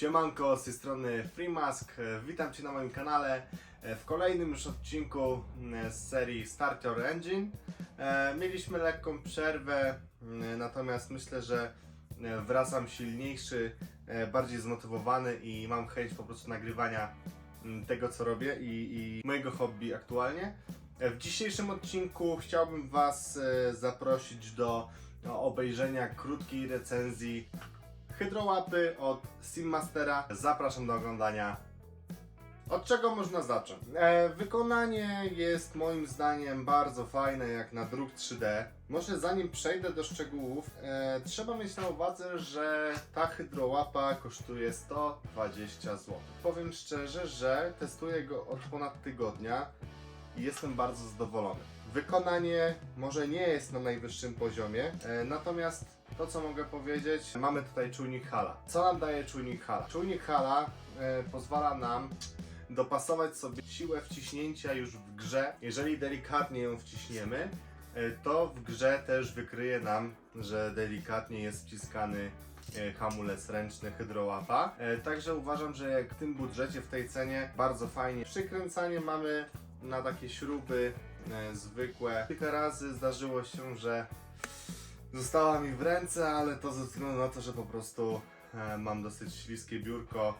Siemanko, z tej strony FreeMask. E, Witam Cię na moim kanale e, w kolejnym już odcinku m, z serii Start Your Engine. E, Mieliśmy lekką przerwę, natomiast myślę, że e, wracam silniejszy, e, bardziej zmotywowany i mam chęć po prostu nagrywania m, tego, co robię i, i mojego hobby aktualnie. E, W dzisiejszym odcinku chciałbym Was e, zaprosić do do obejrzenia krótkiej recenzji Hydrołapy od Simmastera. Zapraszam do oglądania. Od czego można zacząć? E, wykonanie jest moim zdaniem bardzo fajne jak na druk 3D. Może zanim przejdę do szczegółów, e, trzeba mieć na uwadze, że ta hydrołapa kosztuje 120 zł. Powiem szczerze, że testuję go od ponad tygodnia i jestem bardzo zadowolony. Wykonanie może nie jest na najwyższym poziomie, e, natomiast to co mogę powiedzieć, mamy tutaj czujnik hala. Co nam daje czujnik hala? Czujnik hala e, pozwala nam dopasować sobie siłę wciśnięcia już w grze. Jeżeli delikatnie ją wciśniemy, e, to w grze też wykryje nam, że delikatnie jest wciskany e, hamulec ręczny hydrołapa. E, Także uważam, że jak w tym budżecie, w tej cenie, bardzo fajnie. Przykręcanie mamy na takie śruby e, zwykłe. Kilka razy zdarzyło się, że została mi w ręce, ale to ze względu na to, że po prostu e, mam dosyć śliskie biurko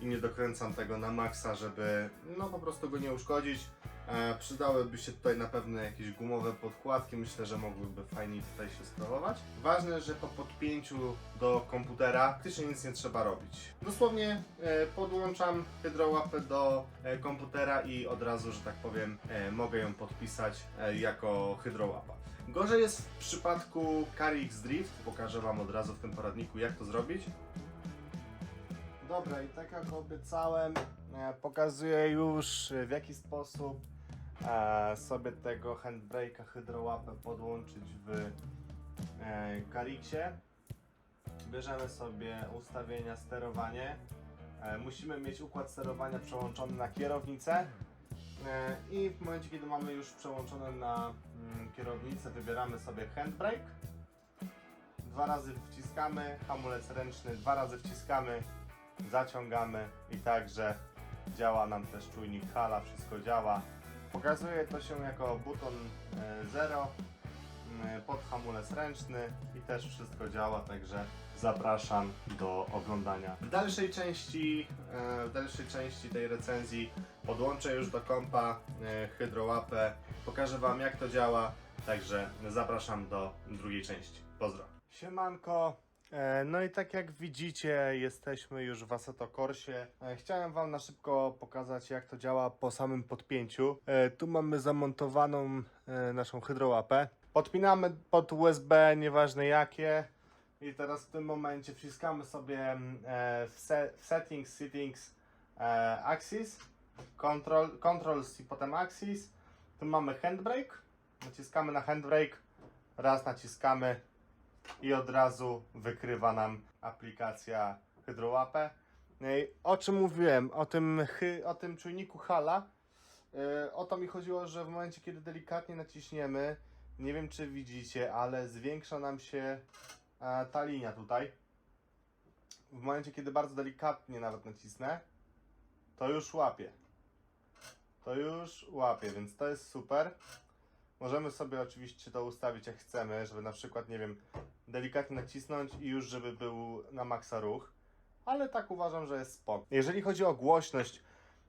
i nie dokręcam tego na maksa, żeby no po prostu go nie uszkodzić. E, przydałyby się tutaj na pewno jakieś gumowe podkładki, myślę, że mogłyby fajniej tutaj się sprawować. Ważne, że po podpięciu do komputera praktycznie nic nie trzeba robić. Dosłownie e, podłączam hydrołapę do e, komputera i od razu, że tak powiem, mogę ją podpisać jako hydrołapa. Gorzej jest w przypadku Cari X Drift, pokażę Wam od razu w tym poradniku jak to zrobić. Dobra, i tak jak obiecałem, pokazuję już w jaki sposób e, sobie tego handbrake'a hydrołapę podłączyć w e. Bierzemy sobie ustawienia, sterowanie. E, musimy mieć układ sterowania przełączony na kierownicę. E, I w momencie, kiedy mamy już przełączone na mm, kierownicę, wybieramy sobie handbrake. Dwa razy wciskamy, hamulec ręczny, dwa razy wciskamy, zaciągamy i także działa nam też czujnik hala, wszystko działa. Pokazuje to się jako buton 0 pod hamulec ręczny i też wszystko działa, także zapraszam do oglądania. W dalszej części, e, w dalszej części tej recenzji podłączę już do kompa e, hydrołapę, pokażę Wam jak to działa, także zapraszam do drugiej części. Pozdro. Siemanko, E, No i tak jak widzicie, jesteśmy już w Assetto Corsie. E, Chciałem Wam na szybko pokazać, jak to działa po samym podpięciu. E, Tu mamy zamontowaną e, naszą hydrołapę. Podpinamy pod USB, nieważne jakie. I teraz w tym momencie wciskamy sobie mm, e, w, se, w Settings, Settings, e, Axis, Control, Controls i potem Axis. Tu mamy Handbrake. Naciskamy na Handbrake. Raz naciskamy, i od razu wykrywa nam aplikacja Hydrołapę. No O czym mówiłem? O tym, o tym czujniku hala. Yy, o to mi chodziło, że w momencie, kiedy delikatnie naciśniemy, nie wiem czy widzicie, ale zwiększa nam się e, ta linia tutaj. W momencie, kiedy bardzo delikatnie nawet nacisnę, to już łapie. To już łapie, więc to jest super. Możemy sobie oczywiście to ustawić jak chcemy, żeby na przykład, nie wiem, delikatnie nacisnąć i już żeby był na maksa ruch, ale tak uważam, że jest spoko. Jeżeli chodzi o głośność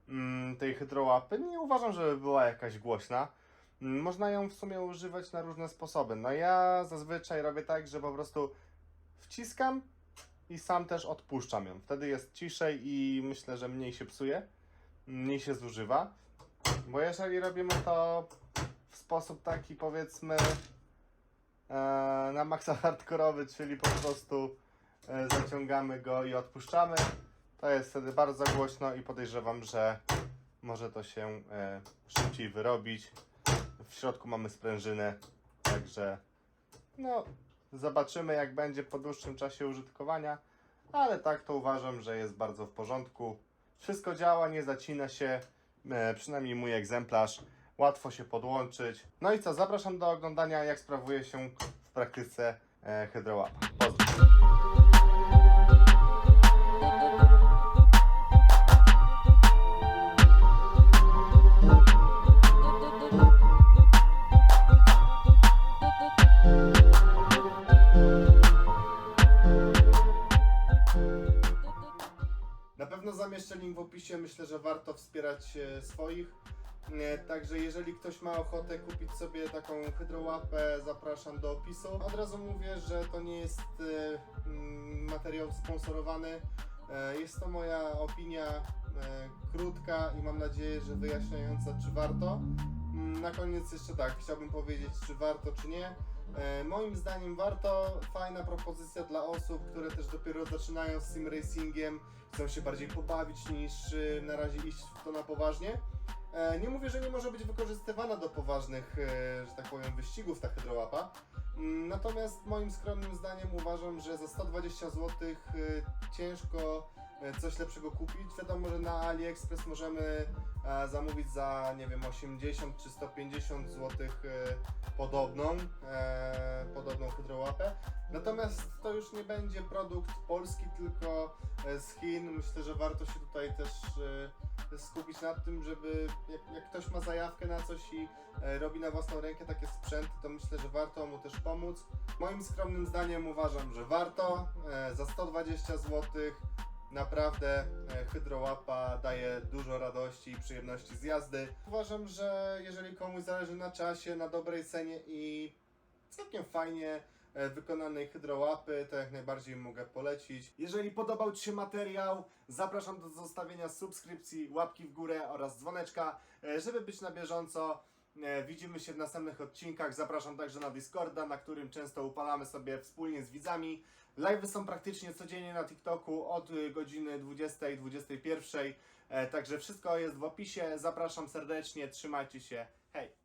mm, tej hydrołapy, nie uważam, żeby była jakaś głośna. Mm, Można ją w sumie używać na różne sposoby. No ja zazwyczaj robię tak, że po prostu wciskam i sam też odpuszczam ją. Wtedy jest ciszej i myślę, że mniej się psuje, mniej się zużywa. Bo jeżeli robimy to w sposób taki powiedzmy na maksa hardkorowy, czyli po prostu e, zaciągamy go i odpuszczamy, to jest wtedy bardzo głośno i podejrzewam, że może to się e, szybciej wyrobić. W środku mamy sprężynę, także no zobaczymy jak będzie po dłuższym czasie użytkowania, ale tak to uważam, że jest bardzo w porządku. Wszystko działa, nie zacina się, e, przynajmniej mój egzemplarz łatwo się podłączyć. No i co, zapraszam do oglądania, jak sprawuje się w praktyce e, Pozdrawiam. Na pewno zamieszczę link w opisie. Myślę, że warto wspierać e, swoich. Także jeżeli ktoś ma ochotę kupić sobie taką hydrołapę, zapraszam do opisu. Od razu mówię, że to nie jest e, mm, materiał sponsorowany. E, Jest to moja opinia e, krótka i mam nadzieję, że wyjaśniająca, czy warto. Mm, Na koniec jeszcze tak, chciałbym powiedzieć, czy warto, czy nie. E, Moim zdaniem warto, fajna propozycja dla osób, które też dopiero zaczynają z sim racingiem, chcą się bardziej pobawić niż e, na razie iść w to na poważnie. E, Nie mówię, że nie może być wykorzystywana do poważnych, e, że tak powiem, wyścigów ta hydrołapa. Mm, Natomiast moim skromnym zdaniem uważam, że za 120 zł ciężko e, coś lepszego kupić. Wiadomo, że na AliExpress możemy zamówić za, nie wiem, 80 czy 150 zł podobną, podobną hydrołapę. Natomiast to już nie będzie produkt polski, tylko z Chin. Myślę, że warto się tutaj też skupić na tym, żeby jak, jak ktoś ma zajawkę na coś i e, robi na własną rękę takie sprzęty, to myślę, że warto mu też pomóc. Moim skromnym zdaniem uważam, że warto. E, za 120 zł naprawdę e, hydrołapa daje dużo radości i przyjemności z jazdy. Uważam, że jeżeli komuś zależy na czasie, na dobrej cenie i całkiem fajnie wykonanej hydrołapy, to jak najbardziej mogę polecić. Jeżeli podobał Ci się materiał, zapraszam do zostawienia subskrypcji, łapki w górę oraz dzwoneczka, e, żeby być na bieżąco. E, Widzimy się w następnych odcinkach. Zapraszam także na Discorda, na którym często upalamy sobie wspólnie z widzami. Live'y są praktycznie codziennie na TikToku od godziny 20-21. E, Także wszystko jest w opisie. Zapraszam serdecznie, trzymajcie się. Hej!